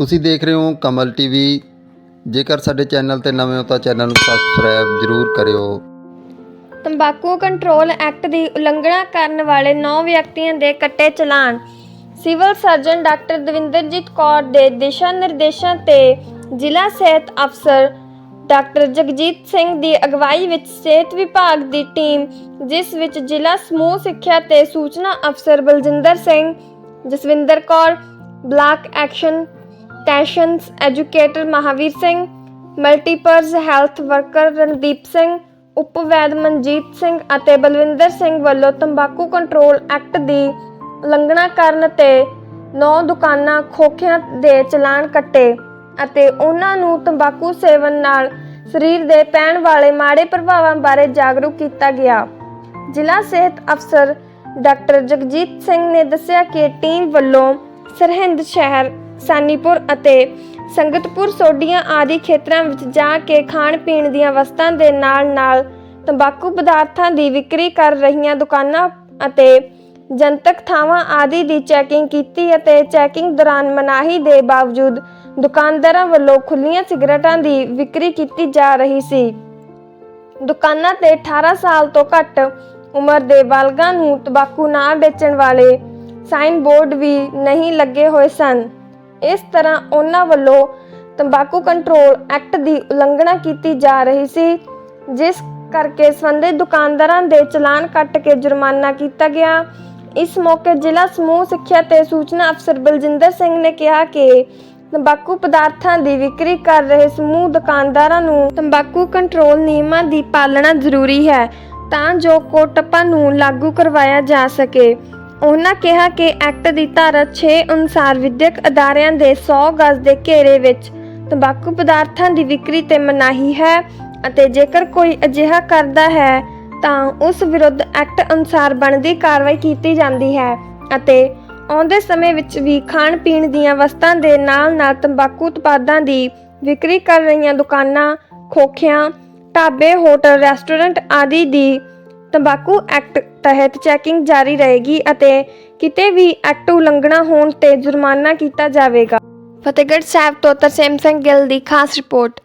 ਤੁਸੀਂ ਦੇਖ ਰਹੇ ਹੋ ਕਮਲ ਟੀਵੀ। ਜੇਕਰ ਸਾਡੇ ਚੈਨਲ ਤੇ ਨਵੇਂ ਹੋ ਤਾਂ ਚੈਨਲ ਨੂੰ ਸਬਸਕ੍ਰਾਈਬ ਜ਼ਰੂਰ ਕਰਿਓ। ਤੰਬਾਕੂ ਕੰਟਰੋਲ ਐਕਟ ਦੀ ਉਲੰਘਣਾ ਕਰਨ ਵਾਲੇ 9 ਵਿਅਕਤੀਆਂ ਦੇ ਕੱਟੇ challan. Civil surgeon doctor Davinderjit Kaur ਦੇ ਦਿਸ਼ਾ ਨਿਰਦੇਸ਼ਾਂ ਤੇ ਜ਼ਿਲ੍ਹਾ ਸਿਹਤ ਅਫਸਰ ਡਾਕਟਰ ਜਗਜੀਤ ਸਿੰਘ ਦੀ ਅਗਵਾਈ ਵਿੱਚ ਸਿਹਤ ਵਿਭਾਗ ਦੀ ਟੀਮ, ਜਿਸ ਵਿੱਚ ਜ਼ਿਲ੍ਹਾ ਸਮੂਹ ਸਿੱਖਿਆ ਤੇ ਸੂਚਨਾ ਅਫਸਰ Baljinder Singh, Jaswinder Kaur, block extension educator Mahavir Singh multipurpose health worker Randeep Singh ਉਪਵੈਦ Manjit Singh ਅਤੇ ਬਲਵਿੰਦਰ ਸਿੰਘ ਵੱਲੋਂ ਤੰਬਾਕੂ ਕੰਟਰੋਲ ਐਕਟ ਦੀ ਉਲੰਘਣਾ ਕਰਨ ਤੇ 9 ਦੁਕਾਨਾਂ ਖੋਖਿਆਂ ਦੇ ਚਲਾਨ ਕੱਟੇ ਅਤੇ ਉਹਨਾਂ ਨੂੰ ਤੰਬਾਕੂ ਸੇਵਨ ਨਾਲ ਸਰੀਰ ਦੇ ਪੈਣ ਵਾਲੇ ਮਾੜੇ ਪ੍ਰਭਾਵਾਂ ਬਾਰੇ ਜਾਗਰੂਕ ਕੀਤਾ ਗਿਆ। ਜ਼ਿਲ੍ਹਾ ਸਿਹਤ ਅਫਸਰ ਡਾਕਟਰ ਜਗਜੀਤ ਸਿੰਘ ਨੇ ਦੱਸਿਆ ਕਿ ਟੀਮ ਵੱਲੋਂ ਸਰਹਿੰਦ ਸ਼ਹਿਰ ਸਾਨੀਪੁਰ ਅਤੇ ਸੰਗਤਪੁਰ ਸੋਡੀਆਂ ਆਦਿ ਖੇਤਰਾਂ ਵਿੱਚ ਜਾ ਕੇ ਖਾਣ ਪੀਣ ਦੀਆਂ ਵਸਤਾਂ ਦੇ ਨਾਲ-ਨਾਲ ਤੰਬਾਕੂ ਪਦਾਰਥਾਂ ਦੀ ਵਿਕਰੀ ਕਰ ਰਹੀਆਂ ਦੁਕਾਨਾਂ ਅਤੇ ਜਨਤਕ ਥਾਵਾਂ ਆਦਿ ਦੀ ਚੈਕਿੰਗ ਕੀਤੀ ਅਤੇ ਚੈਕਿੰਗ ਦੌਰਾਨ ਮਨਾਹੀ ਦੇ ਬਾਵਜੂਦ ਦੁਕਾਨਦਾਰਾਂ ਵੱਲੋਂ ਖੁੱਲੀਆਂ ਸਿਗਰਟਾਂ ਦੀ ਵਿਕਰੀ ਕੀਤੀ ਜਾ ਰਹੀ ਸੀ। ਦੁਕਾਨਾਂ ਤੇ 18 ਸਾਲ ਤੋਂ ਘੱਟ ਉਮਰ ਦੇ ਬਾਲਗਾਂ ਨੂੰ ਤੰਬਾਕੂ ਨਾ ਵੇਚਣ ਵਾਲੇ ਸਾਈਨ ਬੋਰਡ ਵੀ ਨਹੀਂ ਲੱਗੇ ਹੋਏ ਸਨ। ਇਸ ਤਰ੍ਹਾਂ ਉਹਨਾਂ ਵੱਲੋਂ ਤੰਬਾਕੂ ਕੰਟਰੋਲ ਐਕਟ ਦੀ ਉਲੰਘਣਾ ਕੀਤੀ ਜਾ ਰਹੀ ਸੀ, ਜਿਸ ਕਰਕੇ ਸੰਬੰਧਿਤ ਦੁਕਾਨਦਾਰਾਂ ਦੇ ਚਲਾਨ ਕੱਟ ਕੇ ਜੁਰਮਾਨਾ ਕੀਤਾ ਗਿਆ। ਇਸ ਮੌਕੇ ਜ਼ਿਲ੍ਹਾ ਸਮੂਹ ਸਿੱਖਿਆ ਤੇ ਸੂਚਨਾ ਅਫਸਰ ਬਲਜਿੰਦਰ ਸਿੰਘ ਨੇ ਕਿਹਾ ਕਿ ਤੰਬਾਕੂ ਪਦਾਰਥਾਂ ਦੀ ਵਿਕਰੀ ਕਰ ਰਹੇ ਸਮੂਹ ਦੁਕਾਨਦਾਰਾਂ ਨੂੰ ਤੰਬਾਕੂ ਕੰਟਰੋਲ ਨਿਯਮਾਂ ਦੀ ਪਾਲਣਾ ਜ਼ਰੂਰੀ ਹੈ, ਤਾਂ ਜੋ ਕੋਟਪਾ ਨੂੰ ਲਾਗੂ ਕਰਵਾਇਆ ਜਾ ਸਕੇ। ਉਹਨਾਂ ਕਿਹਾ ਕਿ ਐਕਟ ਦੀ ਧਾਰਾ 6 ਅਨੁਸਾਰ ਵਿਦਿਅਕ ਅਦਾਰਿਆਂ ਦੇ 100 ਗਜ਼ ਦੇ ਘੇਰੇ ਵਿੱਚ ਤੰਬਾਕੂ ਪਦਾਰਥਾਂ ਦੀ ਵਿਕਰੀ ਤੇ ਮਨਾਹੀ ਹੈ ਅਤੇ ਜੇਕਰ ਕੋਈ ਅਜਿਹਾ ਕਰਦਾ ਹੈ ਤਾਂ ਉਸ ਵਿਰੁੱਧ ਐਕਟ ਅਨੁਸਾਰ ਬਣਦੀ ਕਾਰਵਾਈ ਕੀਤੀ ਜਾਂਦੀ ਹੈ ਅਤੇ ਆਉਂਦੇ ਸਮੇਂ ਵਿੱਚ ਵੀ ਖਾਣ ਪੀਣ ਦੀਆਂ ਵਸਤਾਂ ਦੇ ਨਾਲ-ਨਾਲ ਤੰਬਾਕੂ ਉਤਪਾਦਾਂ ਦੀ ਵਿਕਰੀ ਕਰ ਰਹੀਆਂ ਦੁਕਾਨਾਂ, ਖੋਖਿਆਂ, ਢਾਬੇ, ਹੋਟਲ, ਰੈਸਟੋਰੈਂਟ ਆਦਿ ਦੀ ਤੰਬਾਕੂ ਐਕਟ ਤਹਿਤ ਚੈਕਿੰਗ ਜਾਰੀ ਰਹੇਗੀ ਅਤੇ ਕਿਤੇ ਵੀ ਐਕਟ ਉਲੰਘਣਾ ਹੋਣ ਤੇ ਜੁਰਮਾਨਾ ਕੀਤਾ ਜਾਵੇਗਾ। ਫਤਿਹਗੜ੍ਹ ਸਾਹਿਬ ਤੋਂ ਤਰਸੇਮ ਸਿੰਘ ਗਿੱਲ ਦੀ ਖਾਸ ਰਿਪੋਰਟ।